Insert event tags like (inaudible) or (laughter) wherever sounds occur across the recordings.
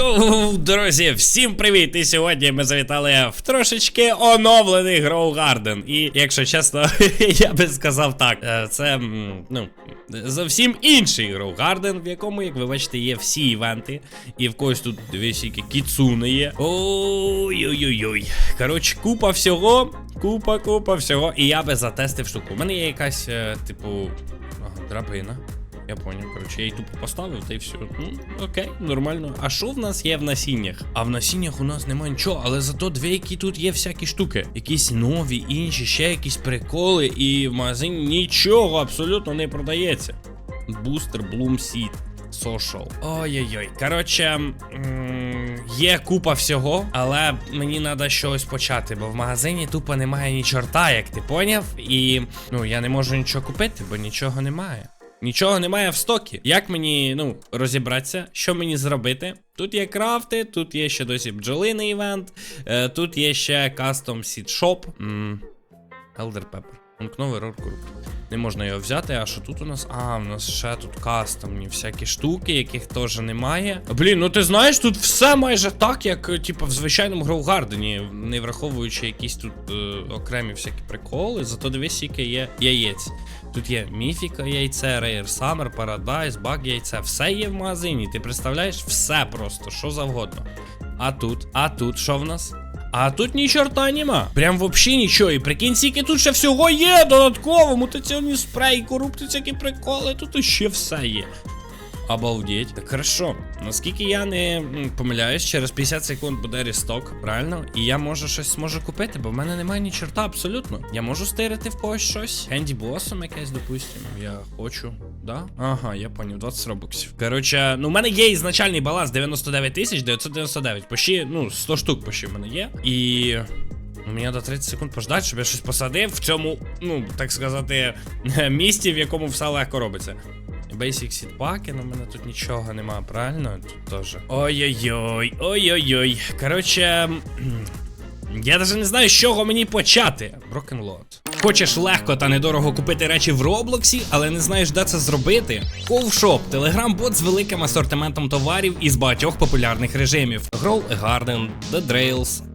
Йоу, друзі, всім привіт! І сьогодні ми завітали в трошечки оновлений Grow Garden. І якщо чесно, (laughs) я би сказав так, е, це ну зовсім інший Grow Garden, в якому, як ви бачите, є всі івенти. І в когось тут які кіцуни є. Ой-ой-ой. Коротше, купа всього, купа, купа всього. І я би затестив штуку. У мене є якась, е, типу, ага, драбина. Я поняв, коротше, я її тупо поставив, та й все. Ну, окей, нормально. А що в нас є в насіннях? А в насіннях у нас немає нічого, але зато дві, які тут є всякі штуки. Якісь нові, інші, ще якісь приколи, і в магазині нічого абсолютно не продається. Бустер, Bloom Seed. Social. Ой-ой-ой. Коротше, є купа всього, але мені треба щось почати, бо в магазині тупо немає ні чорта, як ти поняв. І ну я не можу нічого купити, бо нічого немає. Нічого немає в стокі. Як мені, ну, розібратися, що мені зробити? Тут є крафти, тут є ще досі бджолиний івент, е, тут є ще кастом. М, Elder Pepper. Ункновий роркруп. Не можна його взяти, а що тут у нас? А, у нас ще тут кастомні всякі штуки, яких теж немає. Блін, ну ти знаєш, тут все майже так, як типу, в звичайному Гроугардені, не враховуючи якісь тут е, окремі всякі приколи, зато дивись, скільки є яєць. Тут є міфіка яйце, Rare Summer, Paradise, баг яйце. Все є в магазині. Ти представляєш все просто, що завгодно. А тут, а тут що в нас? А тут ні чорта нема. Прям вообще нічого. І прикинь, скільки тут ще всього є додатково. Мутаційні спреї, корупти, всякі приколи, тут іще все є. Обалдеть. Так хорошо. Наскільки я не помиляюсь, через 50 секунд буде ресток, правильно? І я можу щось зможу купити, бо в мене немає ні чорта абсолютно. Я можу стирити в когось щось. Хенді Блосом якесь, допустимо. Я хочу. Да? Ага, я поняв, 20 робоксів. Коротше, ну в мене є ізначальний баланс 99 тисяч 999. Почти, ну, 100 штук почти в мене є. І. Ну, мені треба 30 секунд пождати, щоб я щось посадив в цьому, ну, так сказати, (laughs) місті, в якому все легко робиться. Basic Seed Pack, ну в мене тут нічого нема, правильно? Тут теж. Ой-ой-ой, ой-ой-ой. Коротше. Я навіть не знаю, з чого мені почати. Broken Lot. Хочеш легко та недорого купити речі в Роблоксі, але не знаєш, де це зробити? Ковшоп телеграм-бот з великим асортиментом товарів із багатьох популярних режимів: Grow a Garden, The Drails,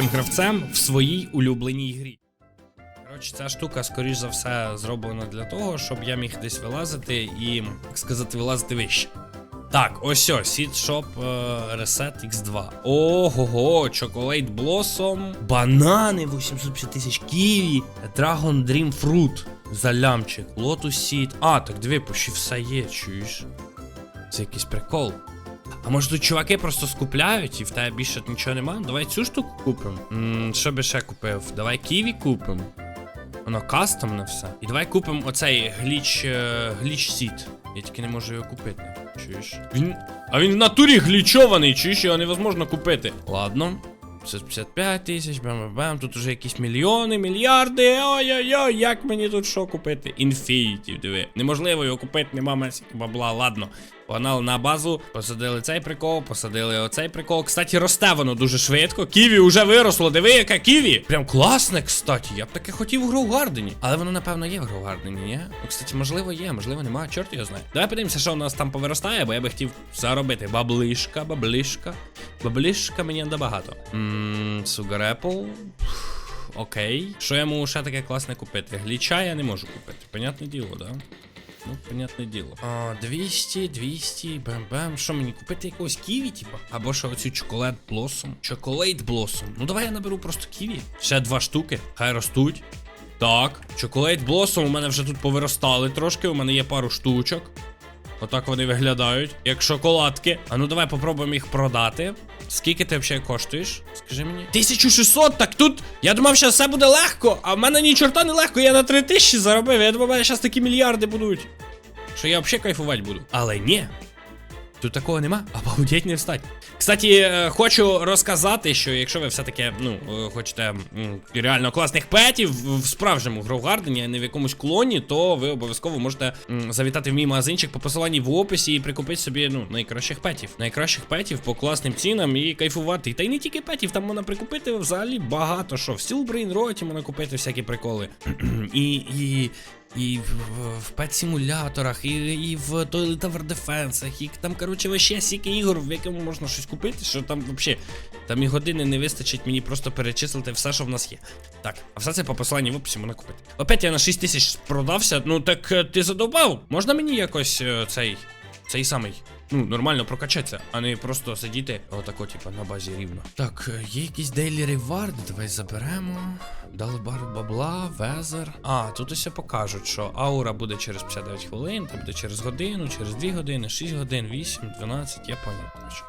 найкрутішим гравцем в своїй улюбленій грі. Коротше, ця штука, скоріш за все, зроблена для того, щоб я міг десь вилазити і, так сказати, вилазити вище. Так, ось ось, Shop е, Reset X2. Ого, Chocolate Blossom, банани 850 тисяч ківі, Dragon Dream Fruit за лямчик, Lotus Seed. А, так диви, почти все є, чуєш? Це якийсь прикол. А може тут чуваки просто скупляють і в тебе більше нічого нема? Давай цю штуку купимо. Що би ще купив? Давай ківі купимо. Воно кастомне все. І давай купимо оцей гліч. е, гліч сіт. Я тільки не можу його купити. Чуєш? Він. А він в натурі глічований, чуєш, його невозможно купити. Ладно. 555 тисяч, бам-бам-бам, тут уже якісь мільйони, мільярди. Ой-ой-ой, як мені тут що купити? Інфініті, диви. Неможливо його купити, нема месіки бабла, ладно. Погнали на базу, посадили цей прикол, посадили оцей прикол. Кстати, росте воно дуже швидко. Ківі вже виросло. Диви, яке ківі. Прям класне, кстати. Я б таке хотів в Гроугардені. Але воно, напевно, є в Гроугардені, ні? Ну, кстати, можливо, є, можливо, немає. Чорт його знає. Давай подивимося, що у нас там повиростає, бо я би хотів заробити. Баблишка, баблишка. Баблишка мені набагато. Ммм, Сугарепл. Окей. Що я можу ще таке класне купити? Гліча я не можу купити. Понятне діло, да? Ну, понятне діло. А, 200, 200, бем-бем. Що мені купити якогось ківі, типа? Або що оцю чоколад блосом. Чоколейт блосом. Ну давай я наберу просто ківі. Ще два штуки. Хай ростуть. Так, чоколейт блосом у мене вже тут повиростали трошки. У мене є пару штучок. Отак вони виглядають, як шоколадки. А ну давай попробуємо їх продати. Скільки ти взагалі коштуєш? Скажи мені. 1600, так тут. Я думав, що все буде легко, а в мене ні чорта не легко, я на 3000 заробив. Я думав, у мене зараз такі мільярди будуть. Що я взагалі кайфувати буду. Але ні. Тут такого нема, обалдеть не встать. Кстати, е, хочу розказати, що якщо ви все-таки ну, е, хочете реально класних петів в справжньому Гроугардені, а не в якомусь клоні, то ви обов'язково можете завітати в мій магазинчик по посиланні в описі і прикупити собі ну, найкращих петів. Найкращих петів по класним цінам і кайфувати. Та й не тільки петів, там можна прикупити взагалі багато що. В Steel Роті можна купити всякі приколи. (clears throat) і, і, і в, в пет-симуляторах, і, і в Toilet Tower Defense, і там, коротше, ще стільки ігор, в якому можна щось купити, що там вообще там і години не вистачить мені просто перечислити все, що в нас є. Так, а все це по посиланні в описі можна купити. Опять я на 6 тисяч продався. Ну так е, ти задовбав? Можна мені якось е, цей. Цей самий. Ну, нормально прокачатися, а не просто сидіти отако, типа, на базі рівно. Так, е, є якісь дейлі реварди, давай заберемо. Дали бару бабла, везер. А, тут усе покажуть, що аура буде через 59 хвилин, там буде через годину, через 2 години, 6 годин, 8, 12, я поняв.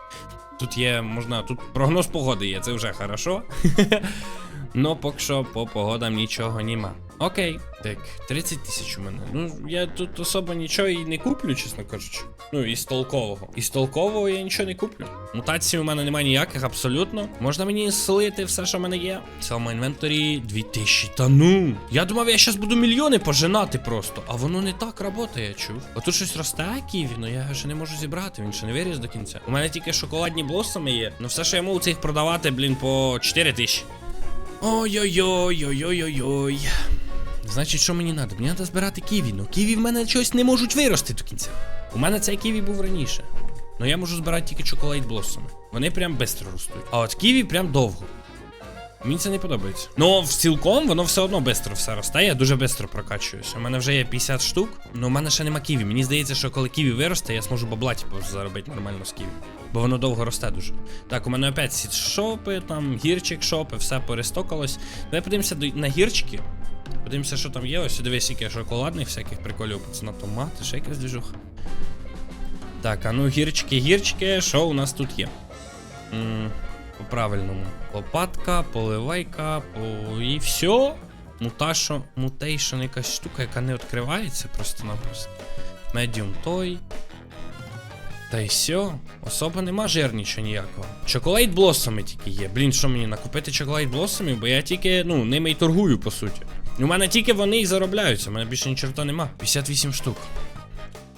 Тут є, можна, тут прогноз погоди є, це вже хорошо. (laughs) Но поки що по погодам нічого нема. Окей. Так, 30 тисяч у мене. Ну, я тут особо нічого і не куплю, чесно кажучи. Ну, із толкового. Із толкового я нічого не куплю. Мутацій у мене немає ніяких, абсолютно. Можна мені слити все, що в мене є. В цьому інвенторі 2000. Та ну. Я думав, я зараз буду мільйони пожинати просто. А воно не так працює, чув. Отут щось росте ківі, ну я ще не можу зібрати, він ще не виріс до кінця. У мене тільки шоколадні блосоми є. Ну все, що я можу цих продавати, блін, по 4 тисячі. Ой-ой-ой-ой-ой-ой-ой. Значить, що мені треба? Мені треба збирати ківі. Ну ківі в мене щось не можуть вирости до кінця. У мене цей ківі був раніше. Ну я можу збирати тільки чоколад блоссами. Вони прям швидко ростуть. А от ківі прям довго. Мені це не подобається. Ну, в цілком воно все одно швидко все росте. Я дуже швидко прокачуюся. У мене вже є 50 штук, але у мене ще нема ківі. Мені здається, що коли ківі виросте, я зможу бабла типу, заробити нормально з ківі. Бо воно довго росте дуже. Так, у мене опять ці шопи, там гірчик шопи, все перестокалось. Давай подивимося на гірчики. Подивимося, що там є. Ось дивись, скільки шоколадних всяких приколів. Пацана томати, ще якась движуха. Так, а ну гірчики, гірчики, що у нас тут є? М, по правильному. Лопатка, поливайка, по... і все. Муташо, мутейшн якась штука, яка не відкривається просто-напросто. Медіум той. Та й все. Особо нема жирнічого ніякого. Чоколейт блосоми тільки є. Блін, що мені накупити чоколейт блосомів, бо я тільки, ну, ними й торгую, по суті. У мене тільки вони і заробляються, у мене більше ні чорта нема. 58 штук.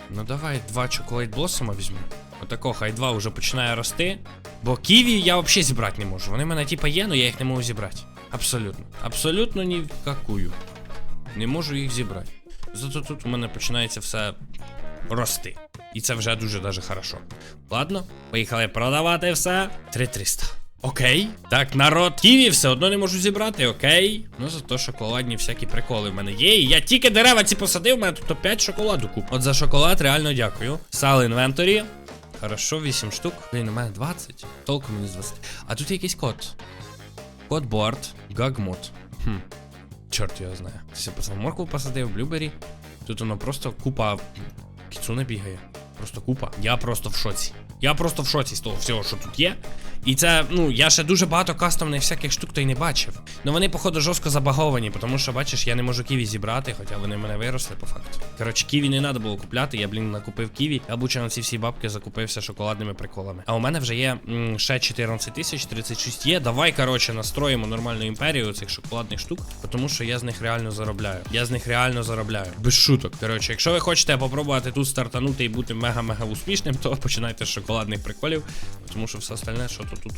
Ну давай два чоколейт блосома візьму. Отако, хай два вже починає рости. Бо ківі я взагалі зібрати не можу. Вони в мене типа є, але я їх не можу зібрати. Абсолютно. Абсолютно ні в какую. Не можу їх зібрати. Зато тут у мене починається все рости. І це вже дуже даже хорошо. Ладно, поїхали продавати все. 3300. Окей. Так, народ. Ківі все одно не можу зібрати, окей. Ну зато шоколадні всякі приколи в мене є. І я тільки дерева ці посадив, у мене тут 5 шоколаду куп. От за шоколад реально дякую. Сал інвенторі. Хорошо, 8 штук. Блін, у мене 20. Толку мені з 20. А тут якийсь код. Код борт. Гагмод. Хм. Чорт його знає. Це пацан моркву посадив, блюбері. Тут воно просто купа кіцуне бігає. Просто купа. Я просто в шоці. Я просто в шоці з того всього, що тут є. І це, ну, я ще дуже багато кастомних всяких штук то й не бачив. Ну вони, походу, жорстко забаговані, тому що, бачиш, я не можу ківі зібрати, хоча вони мене виросли по факту. Коротше, ківі не треба було купляти, я, блін, накупив ківі, я буче на ці всі бабки закупився шоколадними приколами. А у мене вже є м, ще 14 тисяч, 36 є. Давай, коротше, настроїмо нормальну імперію цих шоколадних штук, тому що я з них реально заробляю. Я з них реально заробляю. Без шуток. Коротше, якщо ви хочете попробувати тут стартанути і бути мега-мега успішним, то починайте з шоколадних приколів, тому що все остальне, що то тут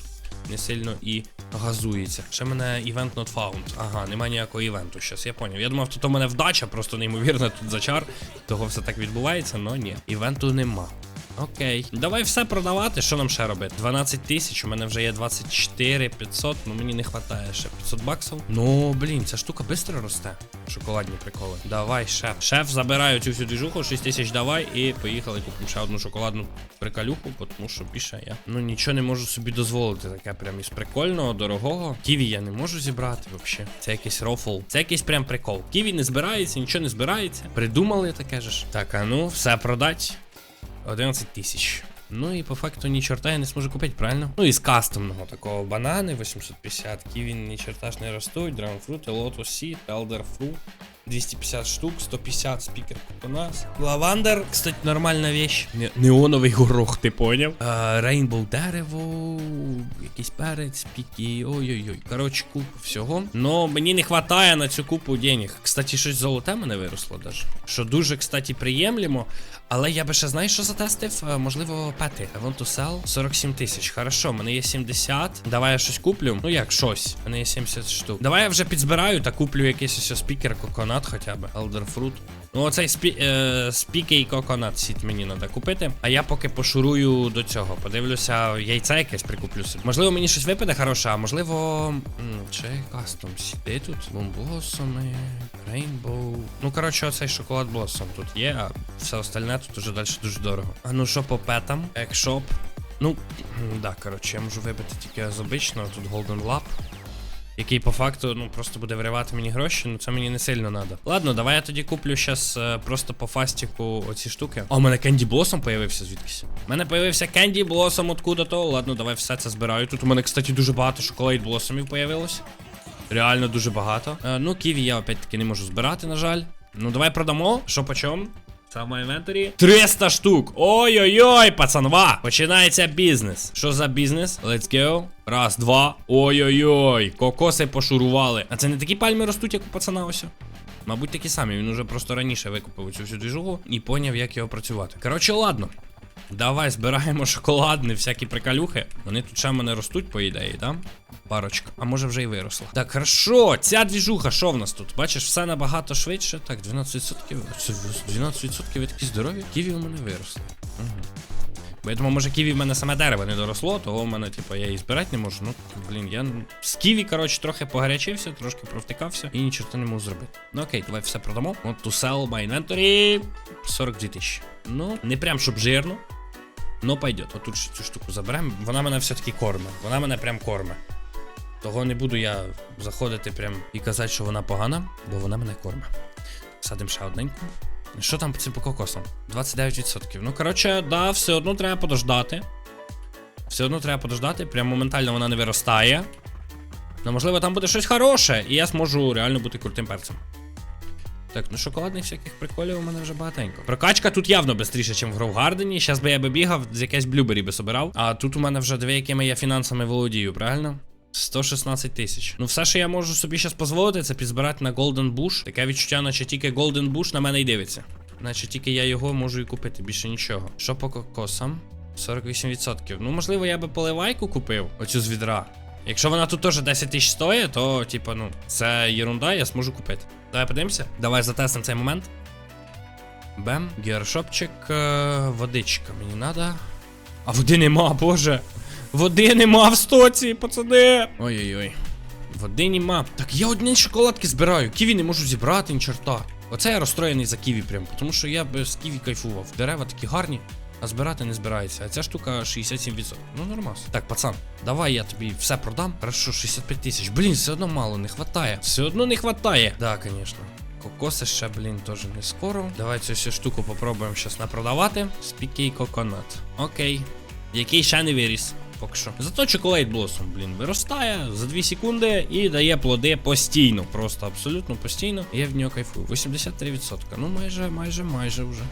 не сильно і газується. Ще мене івент not found. Ага, немає ніякого івенту. Щас я поняв. Я думав, тут у мене вдача, просто неймовірно тут зачар. Того все так відбувається, але ні. Івенту нема. Окей. Давай все продавати. Що нам ще робити? 12 тисяч, у мене вже є 24 500, ну мені не вистачає ще 500 баксів. Ну, блін, ця штука швидко росте. Шоколадні приколи. Давай, шеф. Шеф, забираю цю всю движуху, 6 тисяч давай і поїхали купимо ще одну шоколадну приколюху, тому що більше я. Ну нічого не можу собі дозволити. Таке прям із прикольного, дорогого. Ківі я не можу зібрати взагалі. Це якийсь рофл. Це якийсь прям прикол. Ківі не збирається, нічого не збирається. Придумали таке ж. Так, а ну, все продать. 11 тисяч. Ну і по факту ні чорта я не зможу купити, правильно? Ну і з кастомного такого банани 850, ківі ні чорта ж не ростуть, драгонфрут, лотус сіт, елдер фрут. 250 штук, 150 спікер у нас. Лавандер, кстати, нормальна вещь. Не, неоновий горох, ти поняв? Рейнбоу дерево, якийсь перець, піки. Ой-ой-ой. Коротше, купу всього. Но мені не вистачає на цю купу денег. Кстати, щось золоте мене виросло даже. Що дуже, кстати, приємлемо. Але я би ще знаєш, що затестив? Е, Можливо, пети. I want to sell 47 тисяч. Хорошо, мене є 70. Давай я щось куплю. Ну як щось. Мене є 70 штук. Давай я вже підзбираю та куплю якийсь ось спікер коконат хоча б. Elderfruit. Ну, оцей спі, е, і коконат сіт мені треба купити. А я поки пошурую до цього. Подивлюся, яйця якесь прикуплю собі. Можливо, мені щось випаде хороше, а можливо. Чи кастом сіди тут? Бомблосоми, рейнбоу. Ну, коротше, оцей шоколад блосом тут є, а все остальне тут уже далі дуже дорого. А ну що по петам? Екшоп. Ну, (clears throat) да, коротше, я можу вибити тільки з обичного, тут Golden Lab. Який по факту ну просто буде виривати мені гроші, ну це мені не сильно треба. Ладно, давай я тоді куплю щас е, просто по фастіку оці штуки. А у мене Кенді Блосом появився звідкись. У мене появився Кенді Блосом откуда то. Ладно, давай все це збираю. Тут у мене, кстати, дуже багато шоколад блосомів появилось. Реально дуже багато. Е, ну, ківі я опять-таки не можу збирати, на жаль. Ну, давай продамо. Що по чому? Це в моєму інвентарі. 300 штук. Ой-ой-ой, пацанва. Починається бізнес. Що за бізнес? Let's go. Раз, два. Ой-ой-ой. Кокоси пошурували. А це не такі пальми ростуть, як у пацана ось? Мабуть, такі самі. Він уже просто раніше викупив цю всю двіжугу і поняв, як його працювати. Коротше, ладно. Давай збираємо (laughs) шоколадні всякі приколюхи. Вони тут ще мене ростуть, по ідеї, да? Парочка. А може вже й виросла. Так, хорошо, ця двіжуха, що в нас тут? Бачиш, все набагато швидше. Так, 12%. Це 12% ви такі здорові. Ківі у мене виросли. Угу. Бо я думаю, може ківі в мене саме дерево не доросло, того в мене, типу, я її збирати не можу. Ну, блін, я з ківі, коротше, трохи погарячився, трошки провтикався і нічого не можу зробити. Ну окей, давай все продамо. От to sell my inventory 42 тисячі. Ну, не прям щоб жирно. Ну, пойдет. Отут цю штуку заберемо. Вона мене все-таки корме. Вона мене прям корме. Того не буду я заходити прям і казати, що вона погана, бо вона мене корме. Садимо ще одненьку. Що там по цим по кокосам? 29%. Ну, коротше, да, все одно треба подождати. Все одно треба подождати. Прям моментально вона не виростає. Ну, можливо, там буде щось хороше, і я зможу реально бути крутим перцем. Так, ну шоколадних всяких приколів у мене вже багатенько. Прокачка тут явно швидше, ніж в Гроугардені. Щас би я би бігав, з якесь блюбері би собирав. А тут у мене вже дві, якими я фінансами володію, правильно? 116 тисяч. Ну, все, що я можу собі зараз дозволити, це підзбирати на Golden Bush. Таке відчуття, наче тільки Golden Bush на мене й дивиться. Наче тільки я його можу і купити, більше нічого. Що по кокосам? 48%. Ну, можливо, я би поливайку купив оцю з відра. Якщо вона тут теж 10 тисяч стоїть, то, типу, ну, це єрунда, я зможу купити. Давай подивимося. Давай затестимо цей момент. Бем, гірошопчик, е, водичка мені надо. А води нема, боже. Води нема в стоці, пацани. Ой-ой-ой. Води нема. Так я одні шоколадки збираю. Ківі не можу зібрати, ні чорта. Оце я розстроєний за ківі прям, тому що я без ківі кайфував. Дерева такі гарні, а збирати не збирається. А ця штука 67%. Ну нормас. Так, пацан, давай я тобі все продам. Хорошо, 65 тисяч. Блін, все одно мало, не хватає. Все одно не хватає. Да, звісно. Кокоси ще, блін, теж не скоро. Давай цю всю штуку попробуємо щас напродавати. Спікей коконат. Окей. Який ще не виріс. Поки що. Зато чоколад блосом, блін, виростає за 2 секунди і дає плоди постійно. Просто абсолютно постійно. Я в нього кайфую. 83%. Ну майже, майже, майже вже.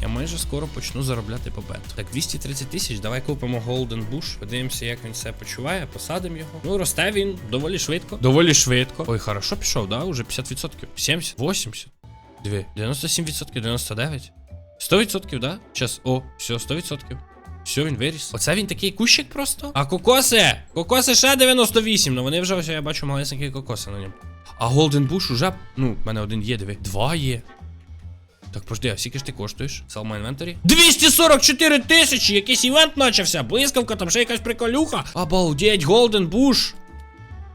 Я майже скоро почну заробляти по бету. Так, 230 тисяч, давай купимо Golden Bush. Подивимося, як він себе почуває, посадимо його. Ну, росте він доволі швидко. Доволі швидко. Ой, хорошо пішов, да? Уже 50%. 70, 80. 2. 97%, 99. 100%, да? Сейчас, о, все, 100%. Все, він виріс. Оце він такий кущик просто. А кокоси! Кокоси ще 98, ну вони вже ось я бачу малесенькі кокоси на ньому. А Golden Bush уже. Ну, в мене один є, диви. Два є. Так, пожди, а скільки ж ти коштуєш? Салма інвентарі? 244 тисячі! Якийсь івент почався! Блискавка, там ще якась приколюха. Обалдеть, Golden Bush!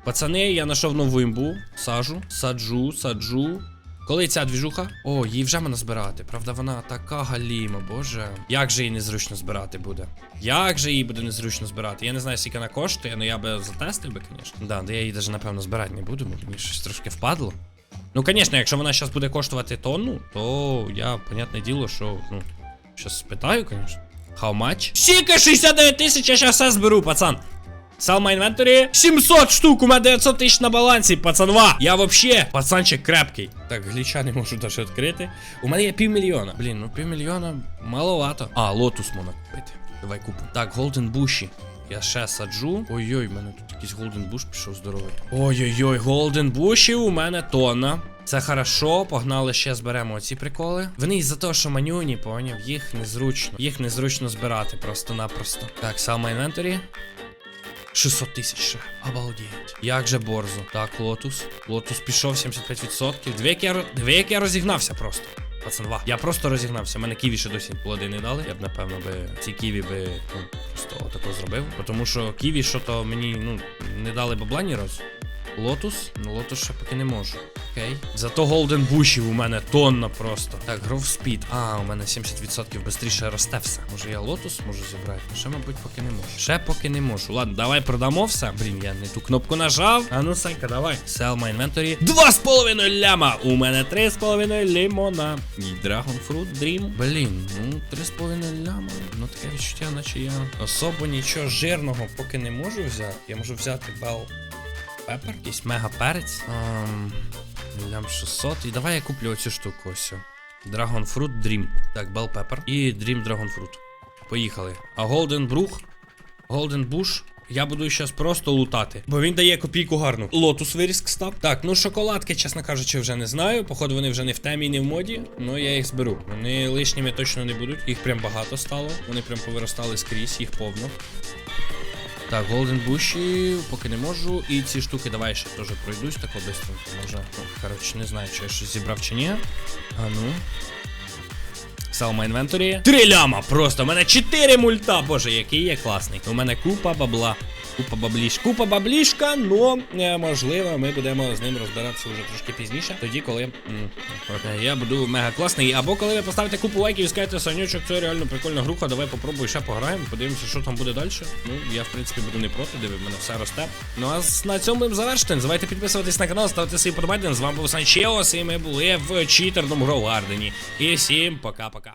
Пацани, я знайшов нову імбу. Сажу, саджу, саджу. Коли ця двіжуха? О, її вже можна збирати. Правда, вона така галіма, боже. Як же її незручно збирати буде? Як же її буде незручно збирати? Я не знаю, скільки вона коштує, але я би затестив би, звісно. Да, де я її навіть, напевно, збирати не буду, бо мені щось трошки впадло. Ну, звісно, якщо вона зараз буде коштувати тонну, то я, понятне діло, що, ну, щас спитаю, звісно. How much? Скільки 69 тисяч, я зараз все зберу, пацан. My inventory. 700 штук, у мене 900 тисяч на балансі, пацанва. Я вообще, пацанчик крепкий. Так, гліча не можу даже відкрити. У мене є півмільйона. Блін, ну півмільйона маловато. А, лотус можна купити. Давай купимо. Так, Golden Буші. Я ще саджу. Ой-ой, у мене тут якийсь Golden Bush пішов здоровий. Ой-ой-ой, Golden Бушів у мене тонна. Це хорошо, погнали ще зберемо оці приколи. Вони із-за того, що манюні, поняв, їх незручно. Їх незручно збирати просто-напросто. Так, саме інвенторі. 600 тисяч. Обалдеть. Як же борзо. Так, лотус. Лотус пішов 75%. Дві дві як я розігнався просто. Пацанва. Я просто розігнався. Мене ківі ще досі плоди не дали. Я б напевно би ці ківі би ну, просто отако зробив. Тому що ківі що то мені ну не дали бабла ні разу. Лотус? Ну лотус ще поки не можу. Окей. Зато Голден Бушів у мене тонна просто. Так, Speed. А, у мене 70% швидше росте все. Може я лотус можу зібрати? Ще, мабуть, поки не можу. Ще поки не можу. Ладно, давай продамо все. Блін, я не ту кнопку нажав. А ну, Санька, давай. Sell my inventory. Два з половиною ляма. У мене три з половиною лимона. І Dragon Fruit Dream. Блін, ну три з половиною ляма. Ну таке відчуття, наче я особо нічого жирного поки не можу взяти. Я можу взяти Bell Пепер, якийсь мега перець. Ем, лям 600. І давай я куплю оцю штуку ось. Dragon Fruit Dream. Так, Bell Pepper. І Dream Dragon Fruit. Поїхали. А Golden Bruch, Golden Bush. Я буду зараз просто лутати, бо він дає копійку гарну. Лотус вирізк став. Так, ну шоколадки, чесно кажучи, вже не знаю. Походу, вони вже не в темі, не в моді. Ну я їх зберу. Вони лишніми точно не будуть. Їх прям багато стало. Вони прям повиростали скрізь, їх повно. Так, Golden Буші, поки не можу. І ці штуки давай ще теж пройдусь так бистренько. Може. Коротше, не знаю, чи я щось зібрав чи ні. А ну. My inventory. Три ляма просто. У мене 4 мульта. Боже, який я класний. У мене купа бабла. Купа бабліш. Купа баблішка, но е, можливо, ми будемо з ним розбиратися вже трошки пізніше. Тоді, коли я буду мега класний. Або коли ви поставите купу лайків і скажете, Санючок, це реально прикольна груха, давай попробуй ще пограємо, подивимося, що там буде далі. Ну, я в принципі буду не проти, диви, мене все росте. Ну а на цьому будемо завершити. Не забувайте підписуватись на канал, ставити свої подобайки. З вами був Санчеос, і ми були в читерному Гроу Гардені. І всім пока-пока.